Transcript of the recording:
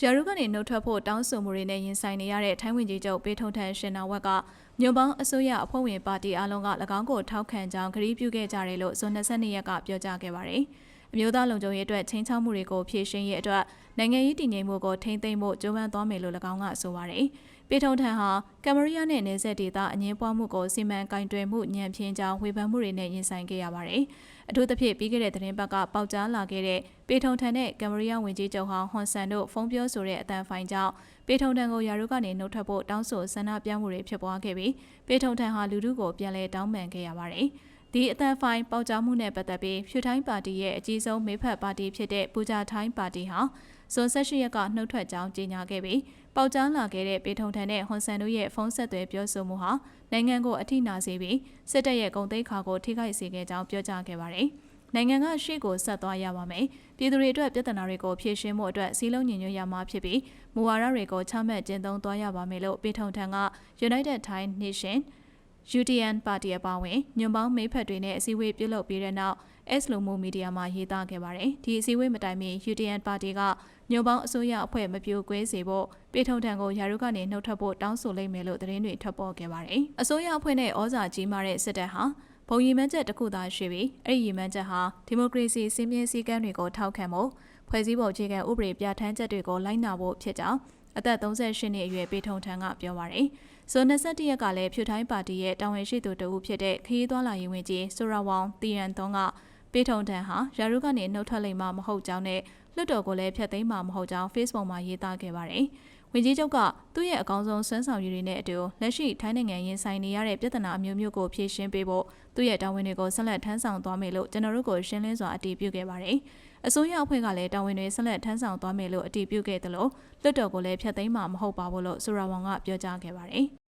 ရာထူးကနေနှုတ်ထွက်ဖို့တောင်းဆိုမှုတွေနဲ့ရင်ဆိုင်နေရတဲ့ထိုင်းဝန်ကြီးချုပ်ပေးထုံထန်ရှင်နာဝက်ကညွန်ပေါင်းအစိုးရအဖွဲ့ဝင်ပါတီအလုံးက၎င်းကိုထောက်ခံကြောင်းကတိပြုခဲ့ကြတယ်လို့ဇွန်22ရက်ကပြောကြားခဲ့ပါတယ်။ အမျိုးသားလုံခြုံရေးအတွက်ချင်းချောက်မှုတွေကိုဖြေရှင်းရေးအတွက်နိုင်ငံရေးတည်ငြိမ်မှုကိုထိန်းသိမ်းဖို့ကြိုးပမ်းသွားမယ်လို့၎င်းကဆိုပါတယ်။ပေးထုံထန်ဟာကမ်မရီးယားနဲ့နေဆက်ဒေသအငင်းပွားမှုကိုစီမံကင်တွယ်မှုညံဖြင်းကြောင်းဝေဖန်မှုတွေနဲ့ရင်ဆိုင်ခဲ့ရပါတယ်။အထူးသဖြင့်ပြီးခဲ့တဲ့သတင်းပတ်ကပေါက်ကြားလာခဲ့တဲ့ပေးထုံထန်နဲ့ကမ်မရီးယားဝန်ကြီးချုပ်ဟောင်းဟွန်ဆန်တို့ဖုန်းပြောဆိုတဲ့အတန်ဖိုင်ကြောင့်ပေးထုံထန်ကိုယာရုကနေနှုတ်ထွက်ဖို့တောင်းဆိုဆန္ဒပြမှုတွေဖြစ်ပွားခဲ့ပြီးပေးထုံထန်ဟာလူထုကိုပြန်လည်တောင်းပန်ခဲ့ရပါတယ်။ ဒီအတန်ဖိုင်ပေါက်ကြားမှုနဲ့ပတ်သက်ပြီးဖြူထိုင်းပါတီရဲ့အကြီးဆုံးမေဖက်ပါတီဖြစ်တဲ့ပူဂျာထိုင်းပါတီဟာဇွန်18ရက်ကနှုတ်ထွက်ကြောင်းကြေညာခဲ့ပြီးပေါက်ကြားလာခဲ့တဲ့ပေထုံထန်နဲ့ဟွန်ဆန်တို့ရဲ့ဖုန်းဆက်သွယ်ပြောဆိုမှုဟာနိုင်ငံကိုအထိနာစေပြီးစစ်တပ်ရဲ့ဂုဏ်သိက္ခာကိုထိခိုက်စေခဲ့ကြောင်းပြောကြားခဲ့ပါတယ်။နိုင်ငံကရှေ့ကိုဆက်သွားရပါမယ်။ပြည်သူတွေအတွက်ပြဿနာတွေကိုဖြေရှင်းဖို့အတွက်စီးလုံးညီညွတ်ရမှာဖြစ်ပြီးမူဝါဒတွေကိုချမှတ်ကျင့်သုံးသွားရပါမယ်လို့ပေထုံထန်က United Thai Nation UTN ပါတီအပါအဝင်ညွန်ပေါင်းမိဖက်တွေနဲ့အစည်းအဝေးပြုလုပ်ပြီးတဲ့နောက် S လူမှုမီဒီယာမှာရေးသားခဲ့ပါတယ်။ဒီအစည်းအဝေးမတိုင်မီ UTN ပါတီကညွန်ပေါင်းအစိုးရအဖွဲ့မပြိုကွဲစေဖို့ပေထုံထံကိုယာရုကနေနှုတ်ထွက်ဖို့တောင်းဆိုလိုက်မယ်လို့သတင်းတွေထွက်ပေါ်ခဲ့ပါတယ်။အစိုးရအဖွဲ့နဲ့ဩဇာကြီးမားတဲ့စစ်တပ်ဟာဘုံရည်မှန်းချက်တစ်ခုသာရှိပြီးအဲ့ဒီရည်မှန်းချက်ဟာဒီမိုကရေစီစည်းမျဉ်းစည်းကမ်းတွေကိုထောက်ခံဖို့ဖွဲ့စည်းပုံအခြေခံဥပဒေပြဋ္ဌာန်းချက်တွေကိုလိုက်နာဖို့ဖြစ်ကြောင်း အသက်38နှစ်အရွယ်ပေထုံထံကပြောပါရယ်။ဇွန်21ရက်ကလည်းဖြူထိုင်းပါတီရဲ့တာဝန်ရှိသူတဦးဖြစ်တဲ့ခရီးသွားလာရေးဝန်ကြီးဆိုရာဝေါင်တီရန်သွန်ကပေထုံထံဟာရာရုကနေနှုတ်ထွက်လိမ့်မှမဟုတ်ကြောင်းနဲ့လွှတ်တော်ကိုလည်းဖျက်သိမ်းမှာမဟုတ်ကြောင်း Facebook မှာရေးသားခဲ့ပါတယ်။ ဝန်ကြီးချုပ်ကသူ့ရဲ့အကောင်းဆုံးစွမ်းဆောင်ရည်တွေနဲ့အတူလက်ရှိထိုင်းနိုင်ငံရင်ဆိုင်နေရတဲ့ပြဿနာအမျိုးမျိုးကိုဖြေရှင်းပေးဖို့သူ့ရဲ့တာဝန်တွေကိုဆက်လက်ထမ်းဆောင်သွားမယ်လို့ကျွန်တော်တို့ကိုရှင်းလင်းစွာအတည်ပြုခဲ့ပါတယ်။အစိုးရအဖွဲ့ကလည်းတာဝန်တွေဆက်လက်ထမ်းဆောင်သွားမယ်လို့အတည်ပြုခဲ့တယ်လို့လွှတ်တော်ကိုလည်းဖျက်သိမ်းမှာမဟုတ်ပါဘူးလို့ဆိုရာဝန်ကပြောကြားခဲ့ပါတယ်။